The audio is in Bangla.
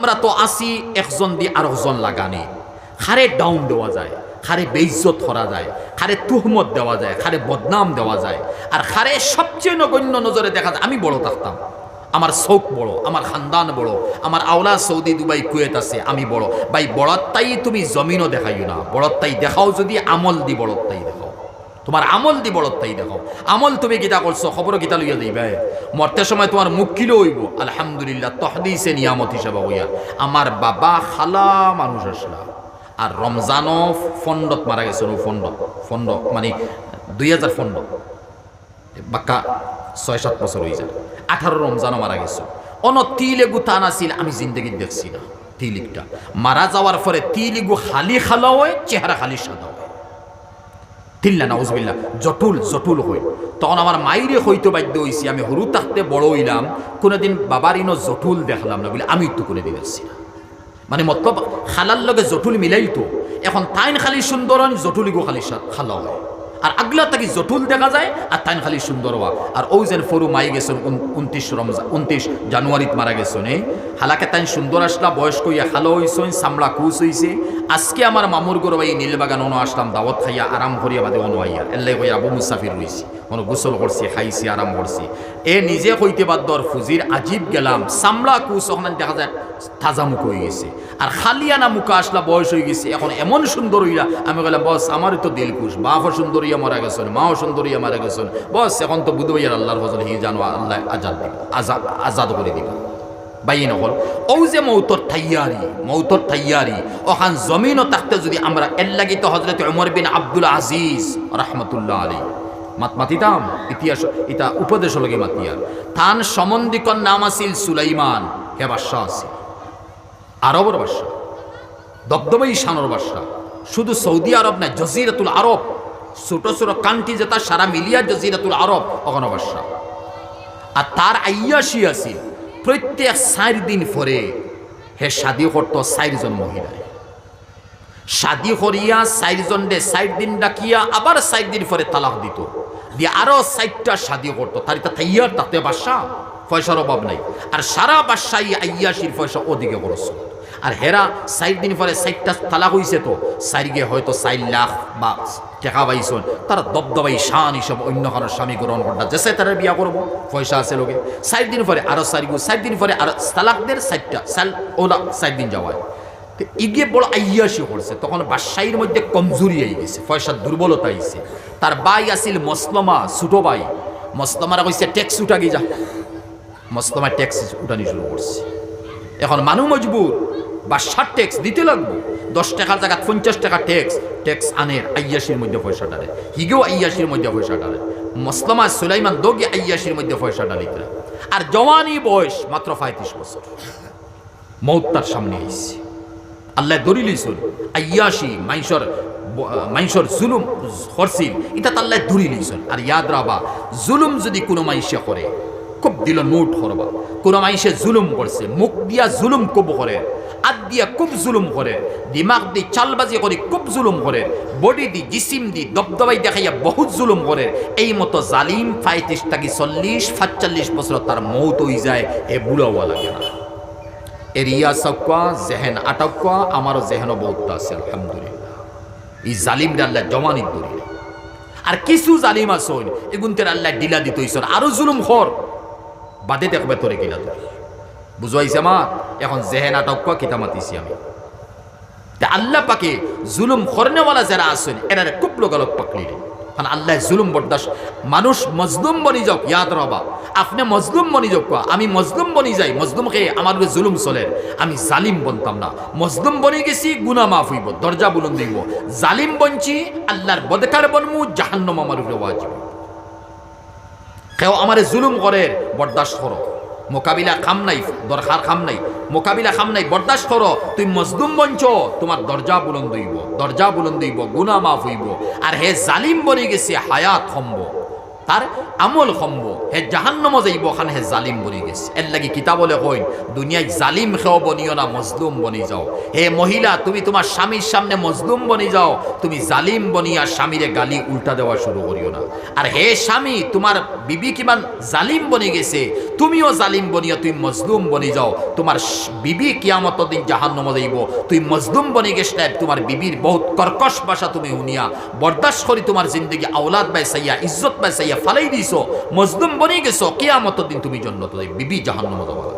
আমরা তো আসি একজন দিয়ে আর একজন লাগানি। খারে ডাউন দেওয়া যায়, খারে বেইজ্জত করা যায়, খারে তুহমত দেওয়া যায়, খারে বদনাম দেওয়া যায়। আর খারে সবচেয়ে নগণ্য নজরে দেখা যায়, আমি বড় থাকতাম। আমার শোক বড়, আমার খানদান বড়, আমার আওলা সৌদি দুবাই, কুয়েত আছে, আমি বড়। ভাই, বড়ত্তাই তুমি জমিনও দেখাইও না। বড়ত্তাই দেখাও যদি আমল দি বড়ত্তাই দেখাও। তোমার আমল দি বড়ত্তাই দেখো। আমল তুমি গীতা করছ, খবর গীতা লইয়া দিবে। মরতে সময় তোমার মুখ কিলো হইব। আলহামদুলিল্লাহ, তহদিসে নিয়ামত হিসাবে হইয়া। আমার বাবা খালা মানুষ আসলা। আর রমজানও ফন্ডত মারা গেছে ও ফন্ডত। ফন্ড মানে দুই হাজার ফন্ড বাক্কা ছয় সাত বছর হয়ে যায়। আঠারো রমজানও মারা গেছে। অন তিলে গুতান আছিল, আমি জিন্দগি দেখছি না। তিলিকটা মারা যাওয়ার পরে তিলিগু খালি খালা হয়, চেহারা খালি সাদা তিল্লা নাউজবিল্লা জটুল জটুল হই। তখন আমার মাইরে হইতে বাধ্য হয়েছি আমি হরু তাহতে বড় হইলাম, কোনোদিন বাবার ইনো জটুল দেখলাম না বলে আমি একটু করে দিয়েছি না। মানে মতলব, খালার লগে জটুল মিলাইতো, এখন তাইন খালি সুন্দর জটুলিগো খালি খালা হয়। আর আগলা তাকে জটুল দেখা যায়, আর তাইন খালি সুন্দর হওয়া। আর ও যেন ফরু মাই গেছেন উনত্রিশ রমজান উনত্রিশ জানুয়ারিত মারা গেছেন এই হালাকে তাইন সুন্দর আসলা, বয়স্ক ইয়া খালো হইছেন সামলা কুচ হইছে। আজকে আমার মামুর গরবাই নীলবাগান অনু আসলাম, দাওয়াত খাইয়া আরাম করিয়া বাদে অনু আইয়া। এল্লাই কই আবু মুসাফির রইছি, অনু গোসল করছি, খাইছি, আরাম করছি। এ নিজে কইতে বাদ্দর ফুজির আজিব গেলাম সামলা কুচ ওখানে দেখা যায় তাজা মুখ হয়ে গেছে। আর খালিয়ানা মুখা আসলা বয়স হয়ে গেছে, এখন এমন সুন্দর হইলা, আমি বললাম বস, আমারই তো দিল কুশ, বাপও সুন্দর হইয়া মারা গেছেন, মাও সুন্দর হইয়া মারা গেছেন। বস, এখন তো বুধ ভাইয়ার আল্লাহর ফজল হি জানো, আল্লাহ আজাদ আজাদ আজাদ করে দিবা। বাইয়ে নকল ও যে মৌতর থাইয়ারি মৌতর থাইয়ারি ওখান জমিনও থাকতে যদি আমরা এর লাগিত হজরত উমর বিন আব্দুল আজিজ রহমতুল্লাহ আলী মাত মাতিতাম? ইতিহাস, ইতা উপদেশ লগে মাতিয়ার থান সম্বন্ধিকর নাম আছিল সুলাইমান, হে বাদশাহ আছিল। আরবের বাদশাহ, দবদবাই শানোর বাদশাহ। শুধু সৌদি আরব না জজিরাতুল আরব ছোট ছোট কান্ট্রি যেটা সারা মিলিয়া জজিরাতুল আরব বাদশাহ আর তার আইয়াসি আছিল। প্রত্যেক চার দিন পরে হে শাদি করত চারজন মহিলায় শাদি করিয়া চারজন দে চার দিন ডাকিয়া আবার চার দিন পরে তালাক দিত। দিয়ে আরও চারটা শাদি করতো তার এটা থাইয়ার তাতে বাসা পয়সার অভাব নাই। আর সারা বাসাই আইয়াসির পয়সা ওদিকে খরচ। আর হেরা চার দিন পরে চারটা তালাক হইছে তো, চারিগে হয়তো চার লাখ বা টাকা পাইছন তারা দবদবাই শান হিসাবে অন্য কারও স্বামী গ্রহণ করতা যেসে তারা বিয়া করব, পয়সা আছে লোকে। চার দিন পরে আরও চারিগো চার দিন পরে আরও তালাকদের চারটা চাল ওলা চার দিন যাওয়ায়। ইগে বড় আইয়াসি করছে, তখন বাদশাহীর মধ্যে কমজোরি আই গেছে, পয়সার দুর্বলতা আইছে তার বাই আছিল মসলমা, ছোট বাই মসলমারা কইছে ট্যাক্স উঠা গিয়ে যা। মসলমা ট্যাক্স উঠানি শুরু করছে। এখন মানুষ মজবুর বাদশার ট্যাক্স দিতে লাগবো। দশ টাকার জায়গা পঞ্চাশ টাকা ট্যাক্স ট্যাক্স আনের আইয়াসির মধ্যে পয়সা ডালে হিগেও আইয়াসির মধ্যে পয়সা ডালে মসলমা সুলাইমান দোগে আইয়াসির মধ্যে পয়সা ডালিতে আর জওয়ানি বয়স মাত্র পঁয়ত্রিশ বছর। মৌত তার সামনে আইছে। আল্লাহ দরি লইছুন আইয়াসি মাইসর মাইসর জুলুম হরছিল এটা আল্লাহ দরি লইছুন আর ইয়াদ রাবা, জুলুম যদি কোনো মাইসে করে খুব দিল নোট করবা কোনো মাইসে জুলুম করছে, মুখ দিয়া জুলুম কব করে আদ দিয়া খুব জুলুম করে, দিমাগ দি চালবাজি করে খুব জুলুম করে, বডি দি জিসিম দি দবদবাই দেখাইয়া বহুত জুলুম করে। এই মতো জালিম পঁয়ত্রিশ থাকি চল্লিশ, সাতচল্লিশ বছর তার মৌত হয়ে যায়, এ বুড়াওয়া লাগে না। এরিয়া সবকা জেহেন আটকা আমারও জেহেনও বহুত আছে, আলহামদুলিল্লাহ। এই জালিম আল্লাহ জমানিত দরি আর কিছু জালিম আসন এগুনতের আল্লাহ ডিলা দিত আরও জুলুম খর। বাদে দেখবে তোরে গিলা ধরি বুঝাইছে আমার এখন জেহেন আটকা কিতা মাতিছি আমি। আল্লাহ পাকে জুলুম খরনেওয়ালা যারা আছেন এরা খুব লোকালোক পাকলিলে কারণ আল্লাহ জুলুম বরদাস মানুষ মজলুম বনি যাওক, ইয়াদ রবা। আপনি মজলুম বনি যাওক। আমি মজলুম বনি যাই, মজলুম খেয়ে আমার জুলুম চলে। আমি জালিম বনতাম না। মজলুম বনি গেছি গুনা মাফ হইব, দরজা বুলুন দিব জালিম বঞ্চি আল্লাহর বদকার বনমু, জাহান্নম আমার উপরে ওয়াজিব। কেউ আমারে জুলুম করে, বরদাস্ত করো। মোকাবিলা খাম নাই দরকার খাম নাই। মোকাবিলা খাম নাই, বরদাস্ত করো। তুই মজদুম বঞ্চ তোমার দরজা বুলন্দ হইব দরজা বুলন্দ হইব গুনা মাফ হইব। আর হে জালিম বনে গেছে, হায়াত সম্ভ তার আমল সম্ভ হে জাহান্নম যাইব, খান হে জালিম বনি গেছে। এর লাগি কিতাবলে কইন, দুনিয়ায় জালিম খেও বনিও না, মজলুম বনি যাও। হে মহিলা, তুমি তোমার স্বামীর সামনে মজলুম বনি যাও। তুমি জালিম বনিয়া স্বামীরে গালি উল্টা দেওয়া শুরু করিও না। আর হে স্বামী, তোমার বিবি কিমান জালিম বনি গেছে, তুমিও জালিম বনিয়া তুমি মজলুম বনি যাও। তোমার বিবি কিয়ামত দিন জাহান্নম যাইব। তুই মজলুম বনি গেছ তোমার বিবির বহুত কর্কশ ভাষা তুমি শুনিয়া, বরদাস্ত করি তোমার জিন্দগি, আওলাদ বাই সাইয়া, ইজ্জত বাই সাইয়া ফালাই দিছ মজলুম বনি গেছো কেয়ামত দিন তুমি জন্ম তো বিবি জাহান্নম যাবা